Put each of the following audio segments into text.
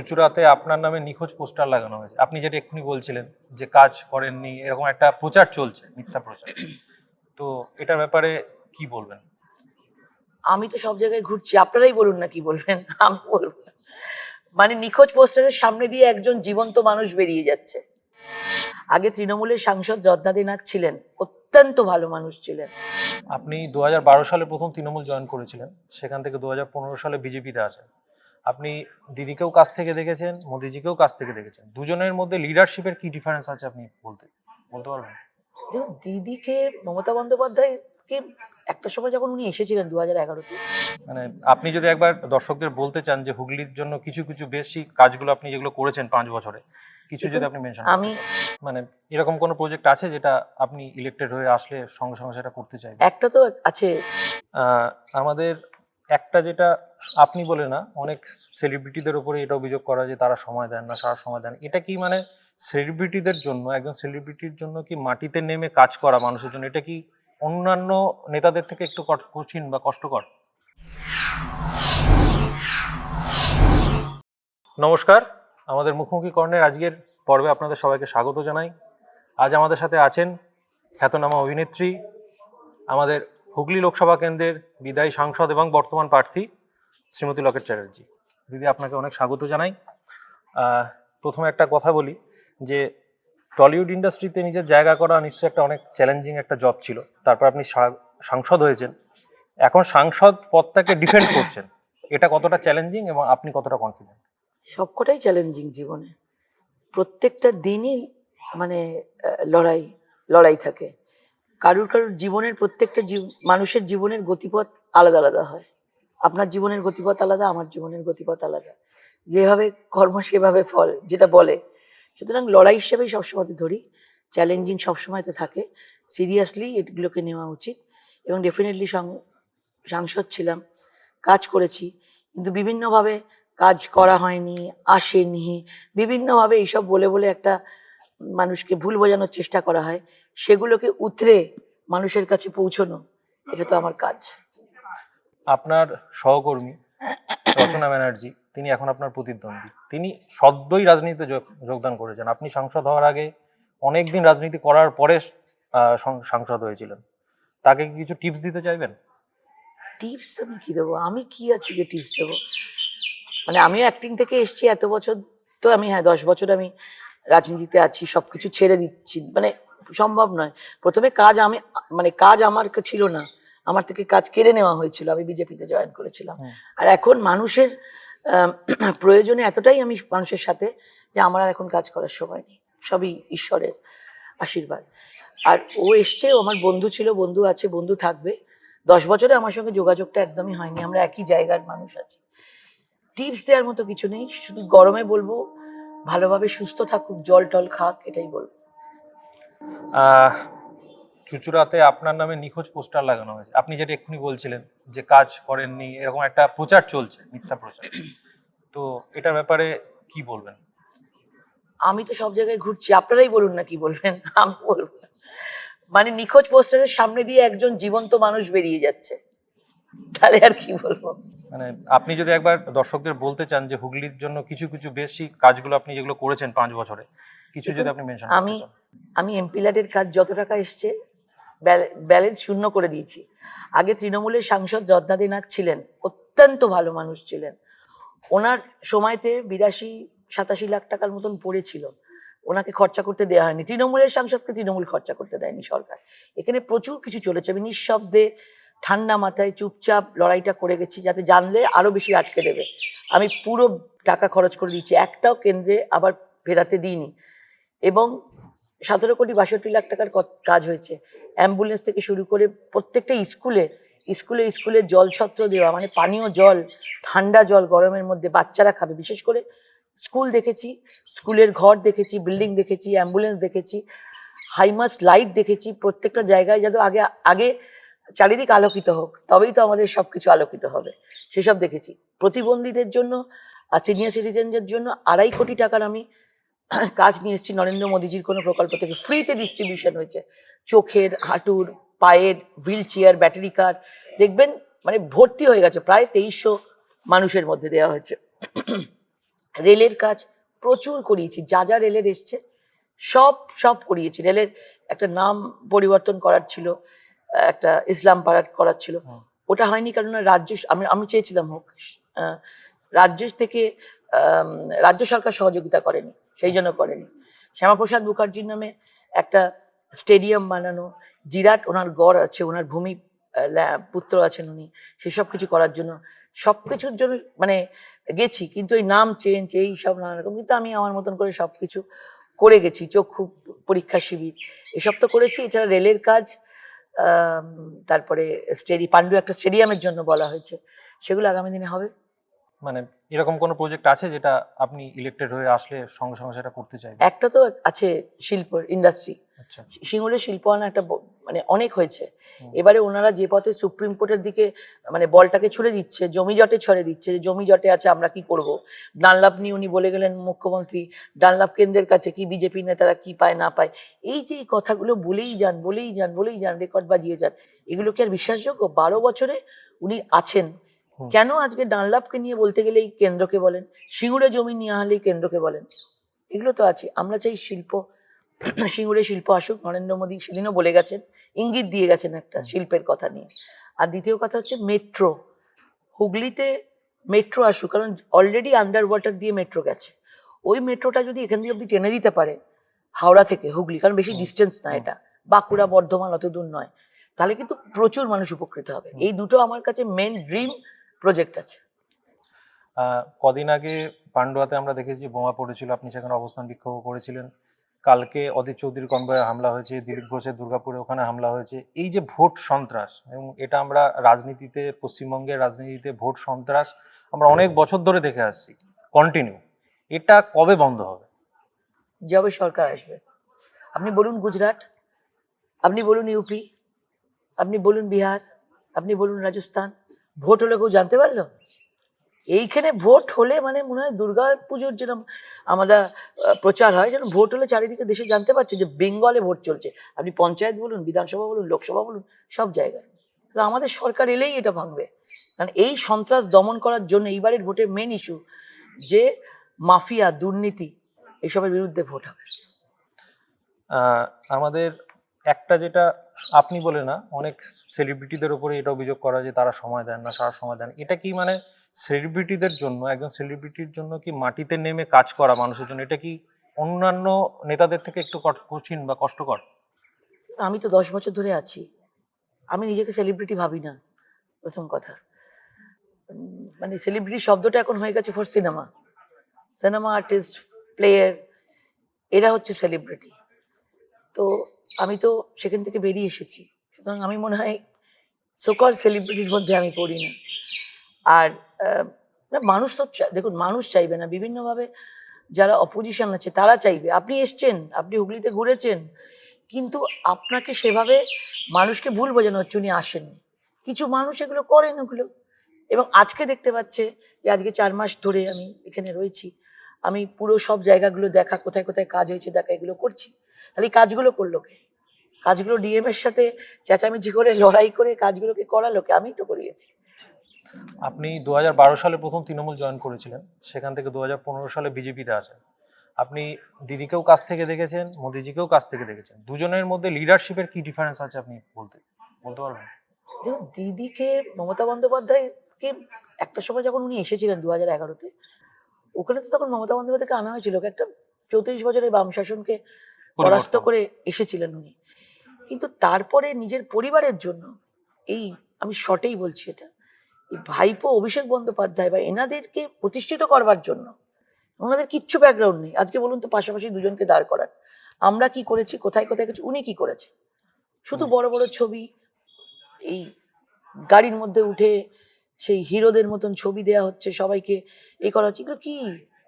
চুচুড়াতে আপনার নামে নিখোঁজ পোস্টার লাগানো হয়েছে। আপনি যেটা এক্ষুনি বলছিলেন যে কাজ করেননি এরকম একটা প্রচার চলছে মিথ্যা প্রচার। তো এটার ব্যাপারে কি বলবেন? আমি তো সব জায়গায় ঘুরছি আপনারাই বলুন না কি বলবেন? আমি বলব মানে নিখোঁজ পোস্টারের সামনে দিয়ে একজন জীবন্ত মানুষ বেরিয়ে যাচ্ছে। আগে তৃণমূলের সাংসদ যদ্দাদি নাগ ছিলেন অত্যন্ত ভালো মানুষ ছিলেন। আপনি দু হাজার বারো সালে প্রথম তৃণমূল জয়েন করেছিলেন সেখান থেকে দু হাজার পনেরো সালে বিজেপিতে আসেন। আপনি দিদিকেও কাছ থেকে দেখেছেন মোদিজিকেও কাছ থেকে দেখেছেন। দুজনের মধ্যে লিডারশিপের কি ডিফারেন্স আছে আপনি বলতে বলতে পারবেন? দিদিকে মমতা বন্দ্যোপাধ্যায়কে একটা সময় যখন উনি এসেছিলেন দু হাজার এগারোতে। মানে আপনি যদি একবার দর্শকদের বলতে চান যে হুগলির জন্য কিছু কিছু বেশি কাজগুলো আপনি যেগুলো করেছেন পাঁচ বছরে কিছু যদি আপনি মেনশন আমি মানে এরকম কোনো প্রজেক্ট আছে যেটা আপনি ইলেক্টেড হয়ে আসলে সঙ্গে সঙ্গে সেটা করতে চাই একটা তো আছে। আমাদের একটা যেটা আপনি বলে না, অনেক সেলিব্রিটিদের উপরে এটা অভিযোগ করা যে তারা সময় দেন না, সারা সময় দেন। এটা কি মানে সেলিব্রিটিদের জন্য, একজন সেলিব্রিটির জন্য কি মাটিতে নেমে কাজ করা মানুষের জন্য, এটা কি অন্যান্য নেতাদের থেকে একটু কঠিন বা কষ্টকর? নমস্কার, আমাদের মুখোমুখি কর্ণের আজকের পর্বে আপনাদের সবাইকে স্বাগত জানাই। আজ আমাদের সাথে আছেন খ্যাতনামা অভিনেত্রী, আমাদের হুগলি লোকসভা কেন্দ্রের বিদায়ী সাংসদ এবং বর্তমান প্রার্থী শ্রীমতী লকেট চ্যাটার্জি। দিদি, আপনাকে অনেক স্বাগত জানাই। প্রথমে একটা কথা বলি যে, টলিউড ইন্ডাস্ট্রিতে নিজের জায়গা করা নিশ্চয়ই একটা অনেক চ্যালেঞ্জিং একটা জব ছিল। তারপর আপনি সাংসদ হয়েছেন। এখন সাংসদ পদটাকে ডিফেন্ড করছেন। এটা কতটা চ্যালেঞ্জিং এবং আপনি কতটা কনফিডেন্ট সবকটাই চ্যালেঞ্জিং জীবনে। প্রত্যেকটা দিনই মানে লড়াই লড়াই থাকে। কারুর কারুর জীবনের প্রত্যেকটা মানুষের জীবনের গতিপথ আলাদা আলাদা হয়। আপনার জীবনের গতিপথ আলাদা, আমার জীবনের গতিপথ আলাদা। যেভাবে কর্ম, সেভাবে ফল, যেটা বলে। সুতরাং লড়াই হিসেবেই সবসময় ধরি চ্যালেঞ্জিং সবসময় তো থাকে। সিরিয়াসলি এগুলোকে নেওয়া উচিত এবং ডেফিনেটলি সাংসদ ছিলাম, কাজ করেছি। কিন্তু বিভিন্নভাবে কাজ করা হয়নি, আসেনি। বিভিন্নভাবে এইসব বলে বলে একটা মানুষকে ভুল বোঝানোর চেষ্টা করা হয়, সেগুলোকে উতরে মানুষের কাছে পৌঁছানো, এটা তো আমার কাজ। আপনার সহকর্মী রচনা ব্যানার্জি, তিনি এখন আপনার প্রতিদ্বন্দ্বী। তিনি সদ্যই রাজনীতিতে যোগ- যোগদান করেছেন। আপনি সাংসদ হওয়ার আগে অনেকদিন রাজনীতি করার পরে সাংসদ হয়েছিলেন। তাকে কি কিছু টিপস দিতে চাইবেন? টিপস আমি কি দেবো? আমি কি আছি যে টিপস দেবো? মানে আমিও অ্যাক্টিং থেকে এসেছি এত বছর, তো আমি হ্যাঁ দশ বছর আমি রাজনীতিতে আছি সব কিছু ছেড়ে দিচ্ছি। মানে সম্ভব নয়। প্রথমে কাজ আমি মানে কাজ আমার ছিল না। আমার থেকে কাজ কেড়ে নেওয়া হয়েছিল আমি বিজেপিতে জয়েন করেছিলাম। আর এখন মানুষের প্রয়োজনে এতটাই আমি মানুষের সাথে যে আমার আর এখন কাজ করার সময় নেই। সবই ঈশ্বরের আশীর্বাদ। আর ও এসছে ও আমার বন্ধু ছিল বন্ধু আছে বন্ধু থাকবে। দশ বছরে আমার সঙ্গে যোগাযোগটা একদমই হয়নি আমরা একই জায়গার মানুষ আছি। টিপস দেওয়ার মতো কিছু নেই শুধু গরমে বলব ভালোভাবে সুস্থ থাকুক জল টল খাক এটাই বলব। আহ, চুচুড়াতে আপনার নামে নিখোঁজ পোস্টার লাগানো হয়েছে। আপনি যেটা এক্ষুনি বলছিলেন যে কাজ করেননি এরকম একটা প্রচার চলছে মিথ্যা প্রচার। তো এটার ব্যাপারে কি বলবেন? আমি তো সব জায়গায় ঘুরছি আপনারাই বলুন না কি বলবেন? আমি বলব মানে নিখোঁজ পোস্টারের সামনে দিয়ে একজন জীবন্ত মানুষ বেরিয়ে যাচ্ছে। তাহলে আর কি বলব? মানে আপনি যদি একবার দর্শকদের বলতে চান যে হুগলির জন্য কিছু কিছু বেশি কাজগুলো আপনি যেগুলো করেছেন পাঁচ বছরে কিছু যদি আপনি মেনশন আমি আমি এমপি ল্যাডের কাজ যত টাকা এসছে ব্যালেন্স শূন্য করে দিয়েছি। আগে তৃণমূলের সাংসদ যদ্দাদি নাগ ছিলেন, অত্যন্ত ভালো মানুষ ছিলেন। ওনার সময়তে বিরাশি, সাতাশি লাখ টাকার মতন পড়েছিল। ওনাকে খরচা করতে দেওয়া হয়নি। তৃণমূলের সাংসদকে তৃণমূল খরচা করতে দেয়নি সরকার। এখানে প্রচুর কিছু চলেছে। আমি নিঃশব্দে ঠান্ডা মাথায় চুপচাপ লড়াইটা করে গেছি, যাতে জানলে আরও বেশি আটকে দেবে। আমি পুরো টাকা খরচ করে দিচ্ছি। একটাও কেন্দ্রে আবার ফেরাতে দিইনি। এবং সতেরো কোটি বাষট্টি লাখ টাকার কাজ হয়েছে। অ্যাম্বুলেন্স থেকে শুরু করে প্রত্যেকটা স্কুলে স্কুলে স্কুলে জল ছত্র দেওয়া মানে পানীয় জল, ঠান্ডা জল গরমের মধ্যে বাচ্চারা খাবে। বিশেষ করে স্কুল দেখেছি, স্কুলের ঘর দেখেছি, বিল্ডিং দেখেছি, অ্যাম্বুলেন্স দেখেছি হাইমাস্ট লাইট দেখেছি, প্রত্যেকটা জায়গায় যাতে আগে আগে চারিদিক আলোকিত হোক, তবেই তো আমাদের সব কিছু আলোকিত হবে। সেসব দেখেছি। প্রতিবন্ধীদের জন্য সিনিয়র সিটিজেনদের জন্য আড়াই কোটি টাকার আমি কাজ নিয়ে এসেছি নরেন্দ্র মোদীজির কোনো প্রকল্প থেকে। ফ্রিতে ডিস্ট্রিবিউশন হয়েছে। চোখের হাঁটুর পায়ের হুইল চেয়ার ব্যাটারি কার দেখবেন মানে ভর্তি হয়ে গেছে প্রায় তেইশশো মানুষের মধ্যে দেওয়া হয়েছে। রেলের কাজ প্রচুর করিয়েছি যা যা রেলের এসছে সব সব করিয়েছি। রেলের একটা নাম পরিবর্তন করার ছিল একটা ইসলাম পাড়ার করার ছিল। ওটা হয়নি কারণ রাজ্য আমি আমি চেয়েছিলাম হোক রাজ্য থেকে রাজ্য সরকার সহযোগিতা করেনি। সেই জন্য করেনি। শ্যামাপ্রসাদ মুখার্জির নামে একটা স্টেডিয়াম বানানো, জিরাট ওনার গড় আছে, ওনার ভূমি পুত্র আছেন উনি, সেসব কিছু করার জন্য সব কিছুর জন্য মানে গেছি, কিন্তু এই নাম চেঞ্জ এই সব নানা রকম, কিন্তু আমি আমার মতন করে সব কিছু করে গেছি, চক্ষু পরীক্ষা শিবির, এসব তো করেছি। এছাড়া রেলের কাজ তারপরে স্টেডি, পাণ্ডু একটা স্টেডিয়ামের জন্য বলা হয়েছে, সেগুলো আগামী দিনে হবে। মানে এরকম কোনো প্রজেক্ট আছে যেটা আপনি ইলেক্টেড হয়ে আসলে সঙ্গে সঙ্গে সেটা করতে চাইবেন? একটা তো আছে শিল্প ইন্ডাস্ট্রি আচ্ছা। সিঙ্গুরের শিল্পায়ন একটা মানে অনেক হয়েছে। এবারে ওনারা যে পথে সুপ্রিম কোর্টের দিকে মানে বলটাকে ছুড়ে দিচ্ছে জমি জটে ছড়ে দিচ্ছে যে জমি জটে আছে আমরা কি করব? ডানলাপ নিয়ে উনি বলে গেলেন মুখ্যমন্ত্রী ডানলাপ কেন্দ্রের কাছে কি বিজেপি নেতারা কি পায় না পায়? এই যে কথাগুলো বলেই যান বলেই যান বলেই যান রেকর্ড বাজিয়ে যান এগুলো কি আর বিশ্বাসযোগ্য? বারো বছরে উনি আছেন। কেন আজকে ডানলাপকে নিয়ে বলতে গেলে এই কেন্দ্রকে বলেন? সিঙ্গুরে জমি নিয়ে হলেই কেন্দ্রকে বলেন? এগুলো তো আছে। আমরা চাই শিল্প সিঙ্গুরে শিল্প আসুক। নরেন্দ্র মোদী সেদিনও বলে গেছেন ইঙ্গিত দিয়ে গেছেন একটা শিল্পের কথা নিয়ে। আর দ্বিতীয় কথা হচ্ছে মেট্রো। হুগলিতে মেট্রো আসুক কারণ অলরেডি আন্ডার ওয়াটার দিয়ে মেট্রো গেছে। ওই মেট্রোটা যদি এখান দিয়ে অব্দি টেনে দিতে পারে হাওড়া থেকে হুগলি কারণ বেশি ডিস্টেন্স না এটা। বাঁকুড়া বর্ধমান অত দূর নয়। তাহলে কিন্তু প্রচুর মানুষ উপকৃত হবে। এই দুটো আমার কাছে মেন ড্রিম প্রজেক্ট আছে। কদিন আগে পান্ডুয়াতে আমরা দেখেছি বোমা পড়েছিল আপনি সেখানে অবস্থান বিক্ষোভ করেছিলেন। কালকে অদিত চৌধুরীর কনভয়ে হামলা হয়েছে দিলীপ ঘোষের দুর্গাপুরে ওখানে হামলা হয়েছে। এই যে ভোট সন্ত্রাস এবং এটা আমরা রাজনীতিতে পশ্চিমবঙ্গের রাজনীতিতে ভোট সন্ত্রাস আমরা অনেক বছর ধরে দেখে আসছি কন্টিনিউ এটা কবে বন্ধ হবে? যবে সরকার আসবে। আপনি বলুন গুজরাট আপনি বলুন ইউপি আপনি বলুন বিহার আপনি বলুন রাজস্থান ভোট হলে কেউ জানতে পারল? এইখানে ভোট হলে মানে মনে হয় দুর্গা পুজোর যেরকম আমরা প্রচার হয় যেন ভোট হলে চারিদিকে দেশে জানতে পারছে যে বেঙ্গলে ভোট চলছে। আপনি পঞ্চায়েত বলুন, বিধানসভা বলুন, লোকসভা বলুন, সব জায়গায়। তো আমাদের সরকার এলেই এটা ভাঙবে। কারণ এই সন্ত্রাস দমন করার জন্য এইবারের ভোটের মেন ইস্যু যে মাফিয়া, দুর্নীতি, এসবের বিরুদ্ধে ভোট হবে। আমাদের একটা যেটা আপনি বলে না, অনেক সেলিব্রিটিদের উপরে এটা অভিযোগ করা যে তারা সময় দেন না, সারা সময় দেন। এটা কি মানে সেলিব্রিটিদের জন্য, একজন সেলিব্রিটির জন্য কি মাটিতে নেমে কাজ করা মানুষের জন্য, এটা কি অন্যান্য নেতাদের থেকে একটু কঠ- কঠিন বা কষ্টকর? আমি তো দশ বছর ধরে আছি। আমি নিজেকে সেলিব্রিটি ভাবি না, প্রথম কথা। মানে সেলিব্রিটি শব্দটা এখন হয়ে গেছে for cinema cinema artist player এরা হচ্ছে সেলিব্রিটি তো আমি তো সেখান থেকে বেরিয়ে এসেছি। সুতরাং আমি মনে হয় সোকল সেলিব্রিটির মধ্যে আমি পড়ি না। আর না, মানুষ তো দেখুন মানুষ চাইবে না। বিভিন্নভাবে যারা অপোজিশন আছে তারা চাইবে। আপনি এসছেন আপনি হুগলিতে ঘুরেছেন কিন্তু আপনাকে সেভাবে মানুষকে ভুল বোঝানো হচ্ছে উনি আসেন কিছু মানুষ এগুলো করেন ওগুলো। এবং আজকে দেখতে পাচ্ছে যে আজকে চার মাস ধরে আমি এখানে রয়েছি। আমি পুরো সব জায়গাগুলো দেখা কোথায় কোথায় কাজ হয়েছে দেখা এগুলো করছি। তাহলে এই কাজগুলো করল কে? কাজগুলো ডিএম এর সাথে চেঁচামেচি করে লড়াই করে কাজগুলোকে করালো কে? আমিই তো করিয়েছি। আপনি দুহাজার বারো সালে প্রথম তৃণমূল জয়েন করেছিলেন সেখান থেকে দু হাজার পনেরো সালে বিজেপিতে আসেন। আপনি দিদিকেও কাছ থেকে দেখেছেন মোদিজিকেও কাছ থেকে দেখেছেন। দুজনের মধ্যে লিডারশিপের কি ডিফারেন্স আছে আপনি বলতে বলতে পারবেন? দেখুন দিদিকে মমতা বন্দ্যোপাধ্যায়কে একটা সময় যখন উনি এসেছিলেন দু হাজার এগারোতে ওখানে তো তখন মমতা বন্দ্যোপাধ্যায়কে আনা হয়েছিল একটা চৌত্রিশ বছরের বাম শাসনকে পরাস্ত করে এসেছিলেন উনি। কিন্তু তারপরে নিজের পরিবারের জন্য এই আমি শর্টেই বলছি এটা এই ভাইপো অভিষেক বন্দ্যোপাধ্যায় বা এনাদেরকে প্রতিষ্ঠিত করবার জন্য ওনাদের কিচ্ছু ব্যাকগ্রাউন্ড নেই। আজকে বলুন তো পাশাপাশি দুজনকে দাঁড় করান। আমরা কি করেছি কোথায় কোথায় গেছি উনি কি করেছে? শুধু বড় বড় ছবি এই গাড়ির মধ্যে উঠে সেই হিরোদের মতন ছবি দেয়া হচ্ছে সবাইকে এ করা হচ্ছে। এগুলো কি?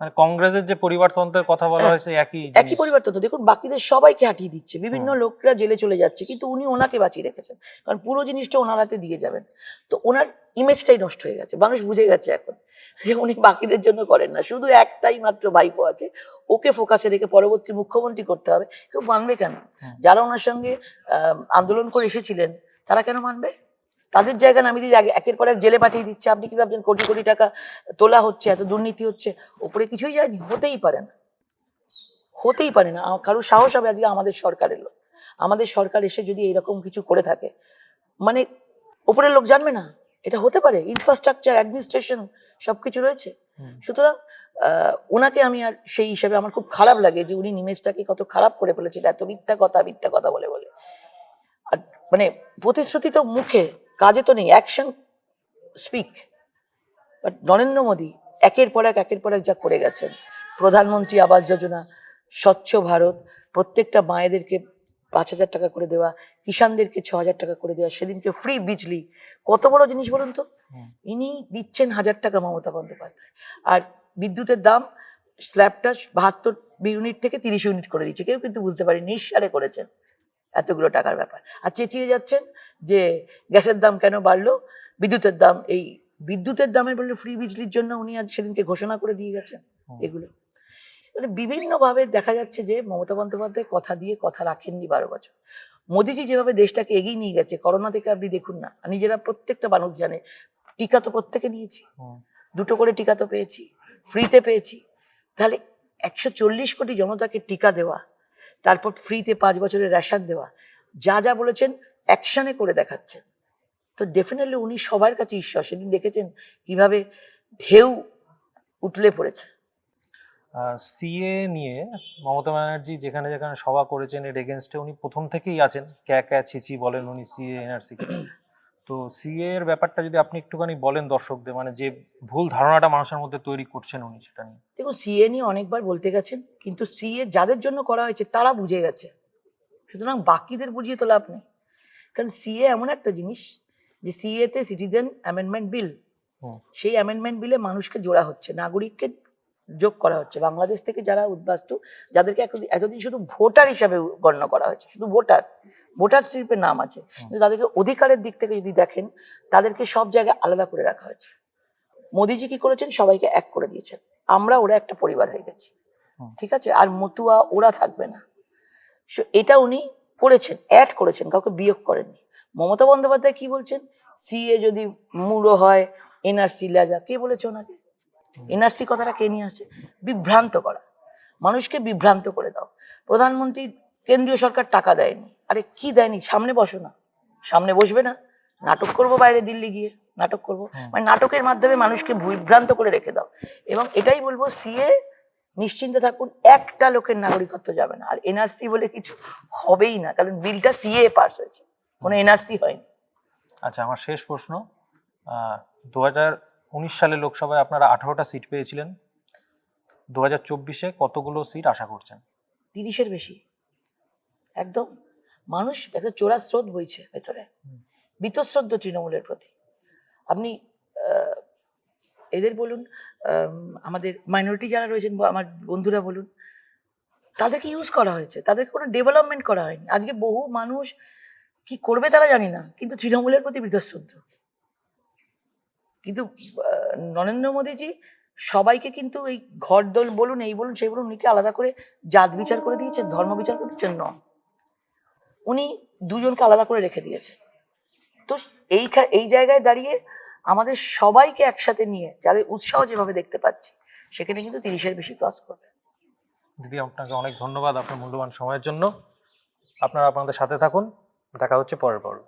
মানে কংগ্রেসের যে পরিবারতন্ত্রের কথা বলা হ্যাঁ, হয়েছে একই একই জিনিস। পরিবর্তন দেখুন বাকিদের সবাইকে হাঁটিয়ে দিচ্ছে। বিভিন্ন লোকরা জেলে চলে যাচ্ছে কিন্তু উনি ওনাকে বাঁচিয়ে রেখেছেন। কারণ পুরো জিনিসটা ওনার হাতে দিয়ে যাবেন। তো ওনার ইমেজটাই নষ্ট হয়ে গেছে। মানুষ বুঝে গেছে এখন যে উনি বাকিদের জন্য করেন না। শুধু একটাই মাত্র ভাইপো আছে। ওকে ফোকাসে রেখে পরবর্তী মুখ্যমন্ত্রী করতে হবে। কেউ মানবে কেন? যারা ওনার সঙ্গে আহ, আন্দোলন করে এসেছিলেন তারা কেন মানবে? তাদের জায়গা নামিয়ে দিয়ে আগে একের পর এক জেলে পাঠিয়ে দিচ্ছে আপনি কি ভাবছেন কোটি কোটি টাকা তোলা হচ্ছে এত দুর্নীতি হচ্ছে? ওপরে কিছুই যায়নি হতেই পারে না। হতেই পারে না। কারও সাহস হবে আজকে আমাদের সরকার এলো আমাদের সরকার এসে যদি এরকম কিছু করে থাকে মানে ওপরের লোক জানবে না এটা হতে পারে। ইনফ্রাস্ট্রাকচার অ্যাডমিনিস্ট্রেশন সবকিছু রয়েছে। সুতরাং আহ, ওনাকে আমি আর সেই হিসাবে আমার খুব খারাপ লাগে যে উনি নিমেজটাকে কত খারাপ করে ফেলেছিল এত মিথ্যা কথা মিথ্যা কথা বলে বলে। আর মানে প্রতিশ্রুতি তো মুখে। কাজে তো নেই action speak but Narendra Modi একের পর এক একের পর এক যা করে গেছেন। প্রধানমন্ত্রী আবাস যোজনা স্বচ্ছ ভারত প্রত্যেকটা মায়েদেরকে পাঁচ হাজার টাকা করে দেওয়া কিষানদেরকে ছ হাজার টাকা করে দেওয়া সেদিনকে ফ্রি বিজলি কত বড় জিনিস বলুন তো? ইনি দিচ্ছেন হাজার টাকা মমতা বন্দ্যোপাধ্যায়। আর বিদ্যুতের দাম স্ল্যাবটা বাহাত্তর ইউনিট থেকে তিরিশ ইউনিট করে দিচ্ছে। কেউ কিন্তু বুঝতে পারি নিঃসারে করেছেন। এতগুলো টাকার ব্যাপার। আর চেঁচিয়ে যাচ্ছেন যে গ্যাসের দাম কেন বাড়লো? বিদ্যুতের দাম এই বিদ্যুতের দামের বললে ফ্রি বিজলির জন্য উনি আজ সেদিনকে ঘোষণা করে দিয়ে গেছেন এগুলো। মানে বিভিন্নভাবে দেখা যাচ্ছে যে মমতা বন্দ্যোপাধ্যায় কথা দিয়ে কথা রাখেননি বারো বছর। মোদিজি যেভাবে দেশটাকে এগিয়ে নিয়ে গেছে করোনা থেকে আপনি দেখুন না নিজেরা প্রত্যেকটা মানুষ জানে টিকা তো প্রত্যেকে নিয়েছি। দুটো করে টিকা তো পেয়েছি ফ্রিতে পেয়েছি। তাহলে একশো চল্লিশ কোটি জনতাকে টিকা দেওয়া তারপর ফ্রিতে পাঁচ বছরের রেশন দেওয়া। যা যা বলেছেন অ্যাকশানে করে দেখাচ্ছেন। তো ডেফিনেটলি উনি সবার কাছে ঈশ্বর। সেদিন দেখেছেন কীভাবে ঢেউ উতলে পড়েছে। সিএ নিয়ে মমতা ব্যানার্জি যেখানে যেখানে সভা করেছেন, এর এগেনস্টে উনি প্রথম থেকেই আছেন। ক্যা ক্যা ছিচি বলেন উনি সিএ এনআরসি তো সিএ এর ব্যাপারটা যদি আপনি একটুখানি বলেন দর্শকদের মানে যে ভুল ধারণাটা মানুষের মধ্যে তৈরি করছেন উনি সেটা নিয়ে। দেখুন সিএ নিয়ে অনেকবার বলতে গেছেন কিন্তু সিএ যাদের জন্য করা হয়েছে তারা বুঝে গেছে। সুতরাং বাকিদের বুঝিয়ে তো লাভ নেই। কারণ সিএ এমন একটা জিনিস যে সিএ তে সিটিজেন অ্যামেন্ডমেন্ট বিল। সেই অ্যামেন্ডমেন্ট বিলে মানুষকে জোড়া হচ্ছে নাগরিককে যোগ করা হচ্ছে। বাংলাদেশ থেকে যারা উদ্বাস্তু যাদেরকে এতদিন এতদিন শুধু ভোটার হিসাবে গণ্য করা হয়েছে শুধু ভোটার ভোটার শিল্পের নাম আছে কিন্তু তাদেরকে অধিকারের দিক থেকে যদি দেখেন তাদেরকে সব জায়গায় আলাদা করে রাখা হয়েছে। মোদিজি কি করেছেন? সবাইকে এক করে দিয়েছেন। আমরা ওরা একটা পরিবার হয়ে গেছি। ঠিক আছে? আর মতুয়া ওরা থাকবে না। এটা উনি করেছেন অ্যাড করেছেন কাউকে বিয়োগ করেননি। মমতা বন্দ্যোপাধ্যায় কি বলছেন? সিএ যদি মূল্য হয় এনআরসি লেজা কে বলেছে ওনাকে? এনআরসি কথাটা কে নিয়ে আসছে? বিভ্রান্ত করা। মানুষকে বিভ্রান্ত করে দাও। প্রধানমন্ত্রী কেন্দ্রীয় সরকার টাকা দেয়নি। আরে কি দেয়নি? সামনে বসো না। সামনে বসবে না। নাটক করব বাইরে দিল্লি গিয়ে। নাটক করব। মানে নাটকের মাধ্যমে মানুষকে বিভ্রান্ত করে রেখে দাও। এবং এটাই বলব সিএ নিশ্চিন্তে থাকুন একটা লোকের নাগরিকত্ব যাবে না। আর এনআরসি বলে কিছু হবেই না। কারণ বিলটা সিএ পাস হয়েছে। কোনো এনআরসি হয়নি। আচ্ছা আমার শেষ প্রশ্ন। দু হাজার উনিশ সালে লোকসভায় আপনারা আঠারোটা সিট পেয়েছিলেন। দু হাজার চব্বিশে কতগুলো সিট আশা করছেন? তিরিশের বেশি। একদম। মানুষ একটা চোরা স্রোত বইছে ভেতরে। বীতশ্রদ্ধ তৃণমূলের প্রতি। আপনি এদের বলুন আমাদের মাইনরিটি যারা রয়েছেন আমার বন্ধুরা বলুন তাদেরকে ইউজ করা হয়েছে। তাদের কোনো ডেভেলপমেন্ট করা হয়নি। আজকে বহু মানুষ কি করবে তারা জানি না কিন্তু তৃণমূলের প্রতি বীতশ্রদ্ধ কিন্তু নরেন্দ্র মোদীজি সবাইকে কিন্তু এই ঘরদোল বলুন, এই বলুন, সেই বলুন, উনিকে আলাদা করে জাত বিচার করে দিয়েছেন, ধর্ম বিচার করে দিচ্ছেন ন। উনি দুজনকে আলাদা করে রেখে দিয়েছেন তো এই এই জায়গায় দাঁড়িয়ে আমাদের সবাইকে একসাথে নিয়ে, যাদের উৎসাহ যেভাবে দেখতে পাচ্ছি, সেখানে কিন্তু তিরিশের বেশি ক্রস করবে। দিদি, আপনাকে অনেক ধন্যবাদ আপনার মূল্যবান সময়ের জন্য। আপনারা আপনাদের সাথে থাকুন, দেখা হচ্ছে পরের পর্বে।